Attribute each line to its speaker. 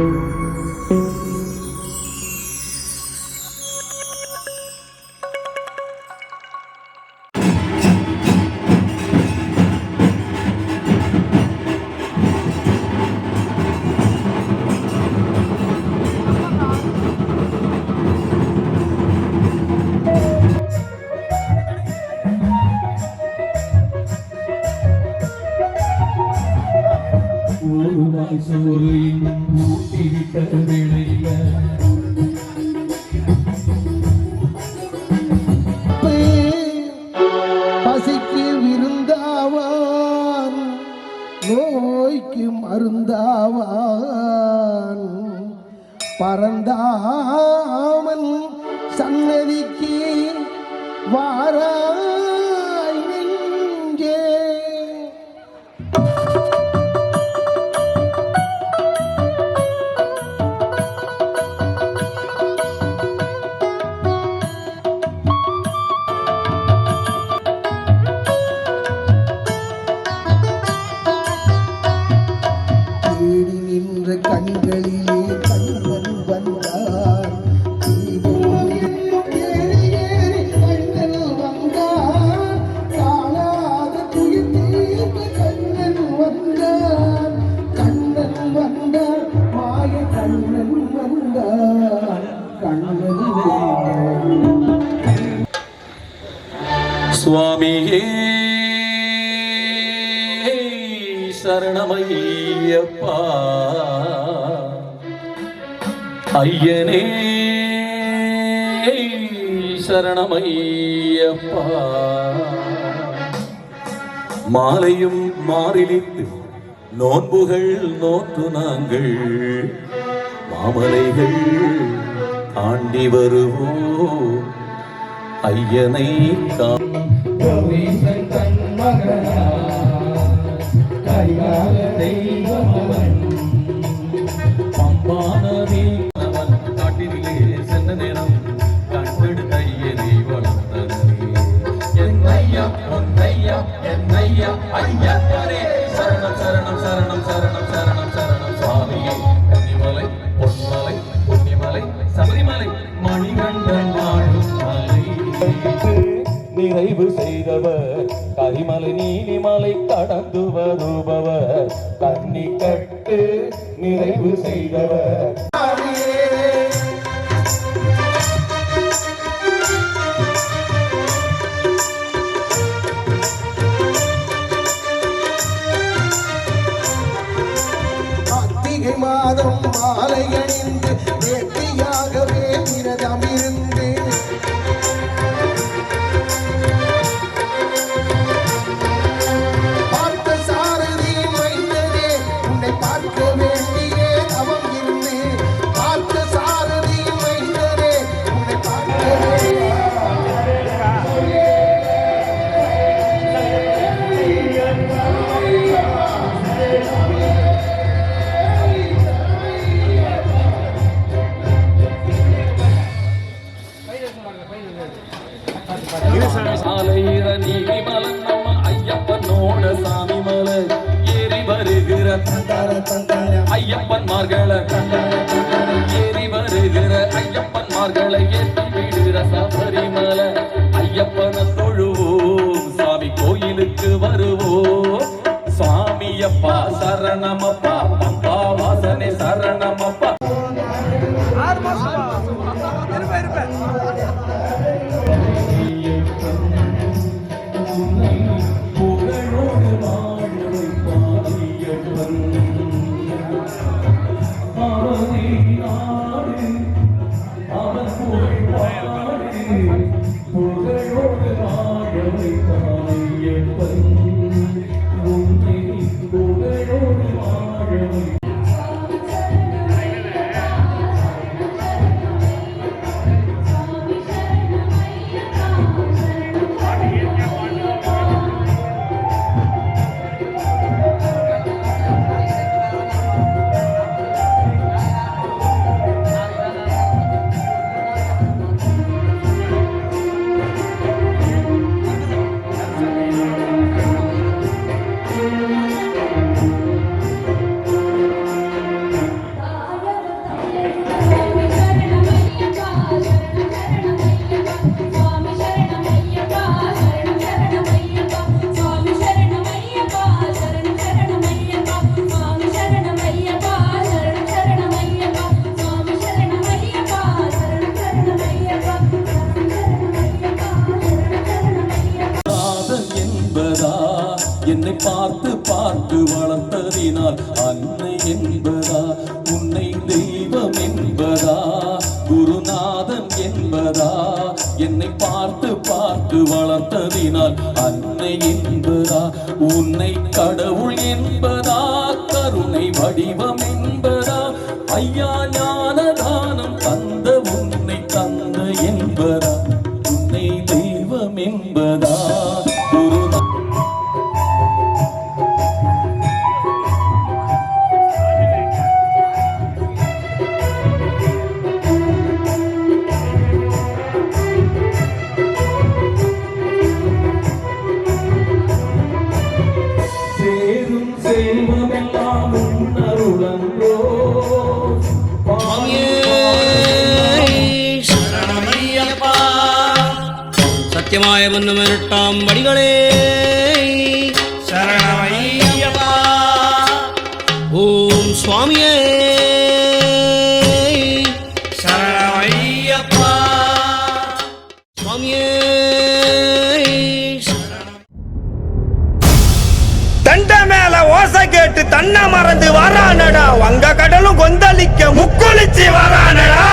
Speaker 1: Gracias. Paranthaman சன்னதிக்கு வாராய் நெஞ்சே கண்களிலே
Speaker 2: சுவாமியே சரணமையப்பா. ஐயனே சரணமையப்பா. மாலையும் மாறிலித்து நோன்புகள் நோற்று நாங்கள் மாமலைகள் தாண்டி வருவோம். ஐயனை கா பம்பானவே நிறைவு செய்தவர். கரிமலை நீலிமலை கடந்து வருபவர் தண்ணி கட்டு நிறைவு செய்தவர்.
Speaker 1: மாதம் மாலை அணிந்து வேட்டியாகவே விரதம்
Speaker 2: சாலையிற நம்ம ஐயப்பனோட சாமி மலை. ஏறி வருகிற ஐயப்பன் மார்களை ஏறி வருகிற ஐயப்பன் மார்களை ஏற்றி விடுகிற சபரிமலை. ஐயப்பனை தொழுவோம் சாமி கோயிலுக்கு வருவோம். சுவாமியப்பா சரணமப்பா Hey. என்னை பார்த்து பார்த்து வளர்த்ததினால் அன்னை என்பதா? உன்னை தெய்வம் என்பதா? குருநாதன் என்பதா? என்னை பார்த்து பார்த்து வளர்த்ததினால் அன்னை என்பதா? உன்னை கடவுள் என்பதா? கருணை வடிவம் என்பதா? ஐயா ஞான
Speaker 3: சத்தியமாய மன்னுமெட்டாம் வடிகளே சரணமையப்பா ஓம் சுவாமியே. சரணமையப்பா சுவாமியே.
Speaker 4: தண்ட மேல ஓசை கேட்டு தன்னை மறந்து வரானடா. வங்க கடலும் கொந்தளிக்க முக்குளிச்சு வரானடா.